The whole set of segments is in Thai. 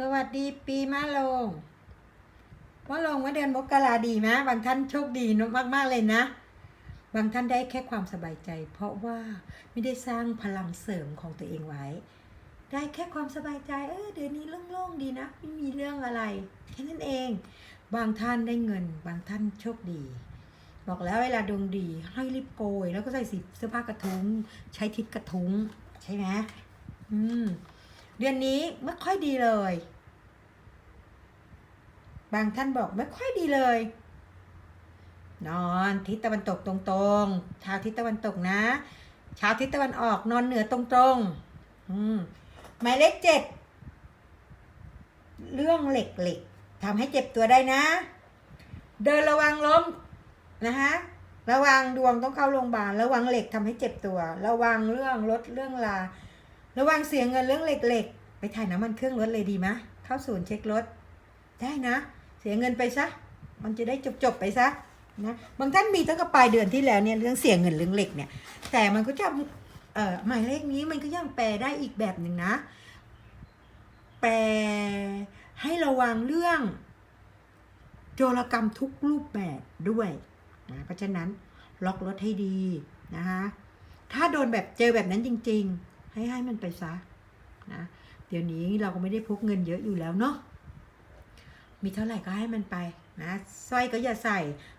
สวัสดีปีมะโรงมะโรงว่าเดือนมกราดีไหมบางท่านโชคดีมากๆเลยนะ บางท่านได้แค่ความสบายใจ เพราะว่าไม่ได้สร้างพลังเสริมของตัวเองไว้ ได้แค่ความสบายใจ เออเดือนนี้โล่งๆดีนะ ไม่มีเรื่องอะไรแค่นั้นเอง บางท่านได้เงิน บางท่านโชคดีบอกแล้วเวลาดวงดีให้รีบโกย แล้วก็ใส่สีเสื้อผ้ากระทุ้งใช้ทิศกระทุ้งใช่ไหมอืม เดือนนี้ไม่ค่อยดีเลย บางท่านบอกไม่ค่อยดีเลย นอนทิศตะวันตกตรงๆชาวทิศตะวันตกนะชาวทิศตะวันออกนอนเหนือตรงๆอืมหมายเลขเจ็ดเรื่องเหล็กเหล็กทำให้เจ็บตัวได้นะ เดินระวังล้มนะฮะระวังดวงต้องเข้าโรงพยาบาล ระวังเหล็กทำให้เจ็บตัว ระวังเรื่องรถเรื่องลา ระวังเสียเงินเรื่องเหล็กๆ ไปถ่ายน้ำมันเครื่องรถเลยดีไหมเข้าศูนย์เช็ครถ ได้นะ เสียเงินไปซะ มันจะได้จบๆไปซะนะ บางท่านมีตั้งแต่ปลายเดือนที่แล้วเนี่ยเรื่องเสียเงินเรื่องเหล็กเนี่ย แต่มันก็จะเอ่อหมายเลขนี้มันก็ยังแปลได้อีกแบบหนึ่งนะ แปลให้ระวังเรื่องโจรกรรมทุกรูปแบบด้วยนะเพราะฉะนั้นล็อกรถให้ดีนะคะถ้าโดนแบบเจอแบบนั้นจริง ๆ ให้ให้มันไปซะนะเดี๋ยวนี้เราก็ไม่ได้พกเงินเยอะอยู่แล้วเนาะมีเท่าไหร่ก็ให้มันไปนะสร้อยก็อย่าใส่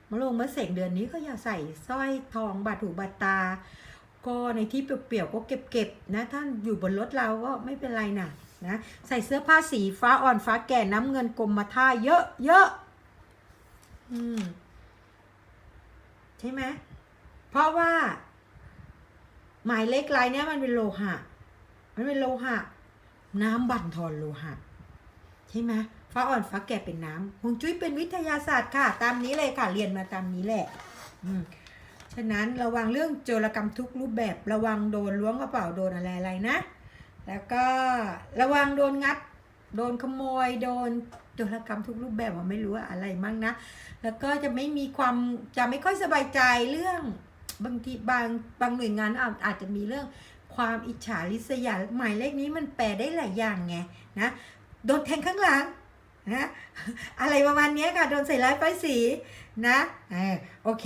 มะลงมะเสกเดือนนี้ก็อย่าใส่สร้อยทองบาดหูบาดตา ก็ในที่เปลี่ยวๆก็เก็บๆนะท่านอยู่บนรถเราก็ไม่เป็นไรนะนะใส่เสื้อผ้าสีฟ้าอ่อนฟ้าแก่น้ำเงินกรมมาท่าเยอะเยอะอืมใช่ไหมเพราะว่า หมายเลขลายเนี้ยมันเป็นโลหะ มันเป็นโลหะ น้ำบั่นทอนโลหะ ใช่ไหมฟ้าอ่อนฟ้าแก่เป็นน้ำฮวงจุ้ยเป็นวิทยาศาสตร์ค่ะ ตามนี้เลยค่ะ เรียนมาตามนี้แหละ อืมฉะนั้นระวังเรื่องโจรกรรมทุกรูปแบบ ระวังโดนล้วงกระเป๋าโดนอะไรอะไรนะ แล้วก็ระวังโดนงัด โดนขโมย โดนโจรกรรมทุกรูปแบบว่าไม่รู้ว่าอะไรมั่งนะ แล้วก็จะไม่มีความจะไม่ค่อยสบายใจเรื่อง บางทีบางบางหน่วยงานอาจอาจจะมีเรื่องความอิจฉาริษยาหมายเลขนี้มันแปลได้หลายอย่างไงนะโดนแทงข้างหลังนะอะไรประมาณนี้ค่ะ โดนใส่ร้ายป้ายสีนะเออโอเค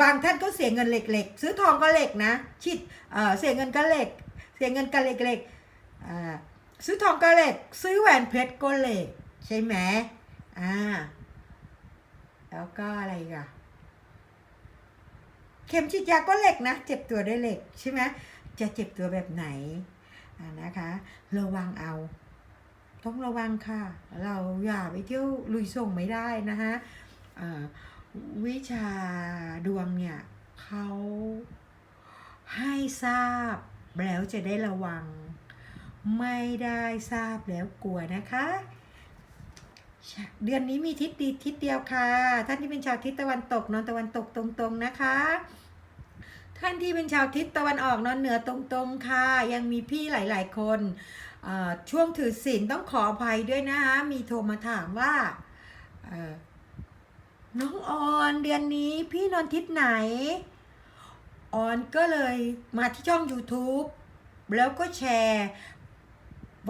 บางท่านก็เสียเงินเหล็กๆ ซื้อทองก็เหล็กนะชิดเออเสียเงินก็เหล็ก เสียเงินก็เหล็กๆอ่าซื้อทองก็เหล็ก ซื้อแหวนเพชรก็เหล็ก ใช่ไหมอ่าแล้วก็อะไรกอะ เข็มฉีดยาก็เหล็กนะ เจ็บตัวได้เหล็กใช่ไหมจะเจ็บตัวแบบไหนนะคะ ระวังเอา ต้องระวังค่ะ เราอย่าไปเที่ยวลุยส่งไม่ได้นะคะวิชาดวงเนี่ยเขาให้ทราบแล้วจะได้ระวัง ไม่ได้ทราบแล้วกลัวนะคะ เดือนนี้มีทิศดีทิศเดียวค่ะ ท่านที่เป็นชาวทิศตะวันตกนอนตะวันตกตรงๆนะคะ ท่านที่เป็นชาวทิศตะวันออกนอนเหนือตรงๆค่ะ ยังมีพี่หลาย ๆ คนช่วงถือศีลต้องขออภัยด้วยนะคะมีโทรมาถามว่าน้องออนเดือนนี้พี่นอนทิศไหน ออนก็เลยมาที่ช่อง YouTube แล้วก็แชร์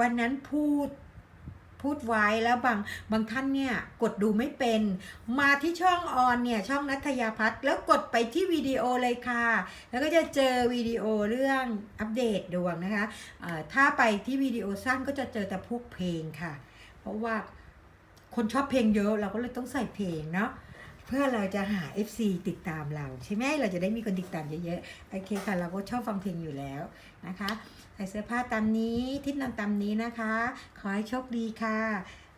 วันนั้นพูด พูดไว้แล้วบางบางท่านเนี่ยกดดูไม่เป็น มาที่ช่องออนเนี่ยช่องนัทยาพัฒน์แล้วกดไปที่วิดีโอเลยค่ะ แล้วก็จะเจอวิดีโอเรื่องอัปเดตดวงนะคะถ้าไปที่วิดีโอสั้นก็จะเจอแต่พวกเพลงค่ะ เพราะว่าคนชอบเพลงเยอะเราก็เลยต้องใส่เพลงเนาะ เพื่อเราจะหา FC ติดตามเรา ใช่ไหมเราจะได้มีคนติดตามเยอะๆโอเคค่ะเราก็ชอบฟังเพลงอยู่แล้วนะคะใส่เสื้อผ้าตามนี้ทิศนอนตามนี้นะคะ ขอให้โชคดีค่ะ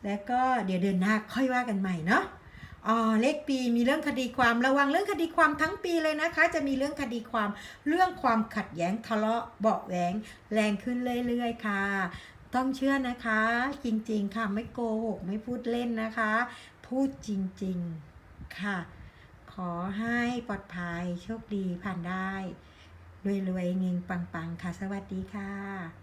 แล้วก็เดี๋ยวเดือนหน้าค่อยว่ากันใหม่เนาะอ๋อเลขปีมีเรื่องคดีความระวังเรื่องคดีความทั้งปีเลยนะคะ จะมีเรื่องคดีความเรื่องความขัดแย้งทะเลาะเบาแหวงแรงขึ้นเรื่อยๆ ค่ะ ต้องเชื่อนะคะ จริงๆค่ะไม่โกหกไม่พูดเล่นนะคะ พูดจริง ๆ ค่ะ ขอให้ปลอดภัยโชคดีผ่านได้รวยๆเงิงปังๆ ค่ะ สวัสดีค่ะ